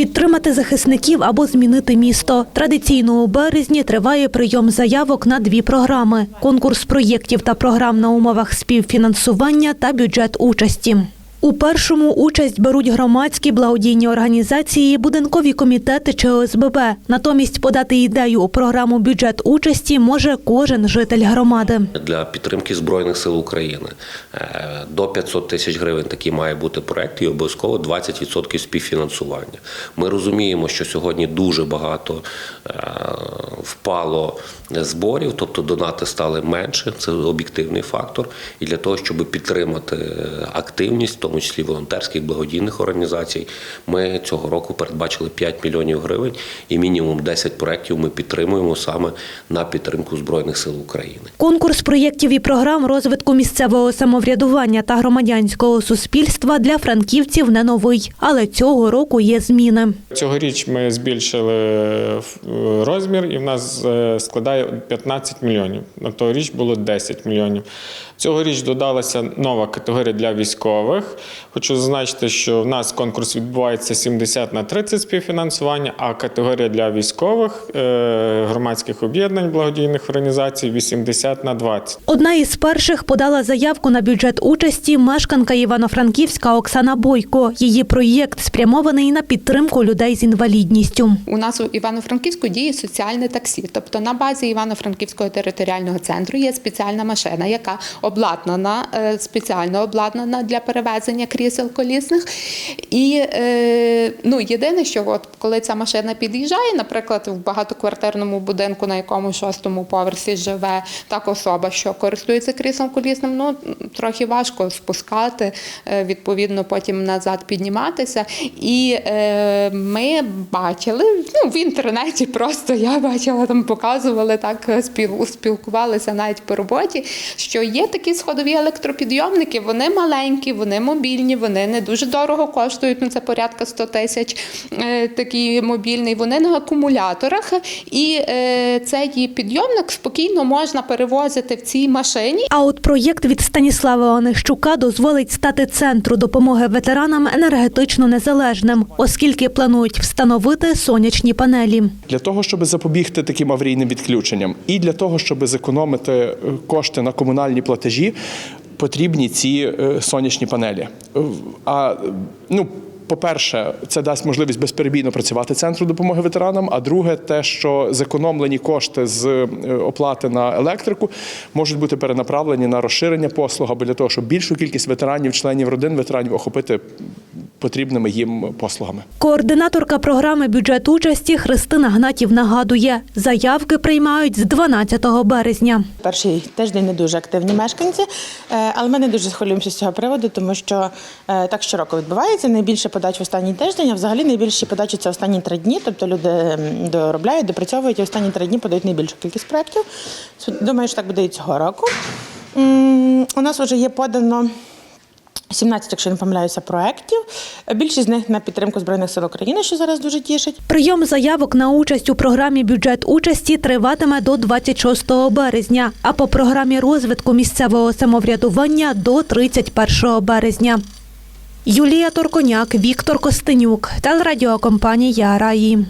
Підтримати захисників або змінити місто. Традиційно у березні триває прийом заявок на дві програми: конкурс проєктів та програм на умовах співфінансування та бюджет участі. У першому участь беруть громадські благодійні організації, будинкові комітети чи ОСББ. Натомість подати ідею у програму бюджет участі може кожен житель громади. для підтримки Збройних сил України. Е, До 500 тисяч гривень такий має бути проект і обов'язково 20% співфінансування. Ми розуміємо, що сьогодні дуже багато е, впало зборів, тобто донати стали менше, це об'єктивний фактор. І для того, щоб підтримати активність, в тому числі волонтерських благодійних організацій, ми цього року передбачили 5 мільйонів гривень і мінімум 10 проєктів ми підтримуємо саме на підтримку Збройних сил України. Конкурс проєктів і програм розвитку місцевого самоврядування та громадянського суспільства для франківців не новий, але цього року є зміни. Цьогоріч ми збільшили е, розмір і в нас е, складає 15 мільйонів. На тогоріч було 10 мільйонів. Цьогоріч додалася нова категорія для військових. Хочу зазначити, що в нас конкурс відбувається 70 на 30 співфінансування, а категорія для військових е, громадських об'єднань благодійних організацій 80 на 20. Одна із перших подала заявку на бюджет участі мешканка Івано-Франківська Оксана Бойко. Її проєкт спрямований на підтримку людей з інвалідністю. У нас у Івано-Франківську діє соціальне таксі. Тобто на базі Івано-Франківського територіального центру є спеціальна машина, яка обладнана, е, спеціально обладнана для перевезення крісел колісних. І е, ну, єдине, що от, коли ця машина під'їжджає, наприклад, в багатоквартирному будинку, на якому шостому поверсі живе так особа, що користується кріслом колісним, ну трохи важко спускати, е, відповідно, потім назад підніматися. І е, ми бачили ну, в інтернеті, просто я бачила, там показували так, спілкувалися навіть по роботі, що є такі сходові електропідйомники, вони маленькі, вони мобільні, вони не дуже дорого коштують. Ну це порядка 100 тисяч. е, Такий мобільний. Вони на акумуляторах, і е, цей підйомник спокійно можна перевозити в цій машині. А от проєкт від Станіслава Онищука дозволить стати центру допомоги ветеранам енергетично незалежним, оскільки планують встановити сонячні панелі. Для того, щоб запобігти таким аварійним відключенням, і для того, щоб зекономити е, кошти на комунальні платежі, потрібні ці е, сонячні панелі. Е, А ну. По-перше, це дасть можливість безперебійно працювати центру допомоги ветеранам. А друге, те, що зекономлені кошти з е, оплати на електрику можуть бути перенаправлені на розширення послуг або для того, щоб більшу кількість ветеранів, членів родин ветеранів охопити потрібними їм послугами. Координаторка програми бюджет участі Христина Гнатів нагадує, заявки приймають з 12 березня. Перший тиждень не дуже активні мешканці, е, але ми не дуже хвилюємося з цього приводу, тому що е, так щороку відбувається. Найбільше подач в останній тиждень, а взагалі найбільші подачі це останні три дні. Тобто люди доробляють, допрацьовують і останні три дні подають найбільшу кількість проєктів. Думаю, що так буде і цього року. У нас вже є подано. 17, якщо не помиляюся, проєктів. Більшість з них на підтримку Збройних сил України, що зараз дуже тішить. Прийом заявок на участь у програмі бюджет участі триватиме до 26 березня, а по програмі розвитку місцевого самоврядування до 31 березня. Юлія Торконяк, Віктор Костенюк, телерадіокомпанія Раї.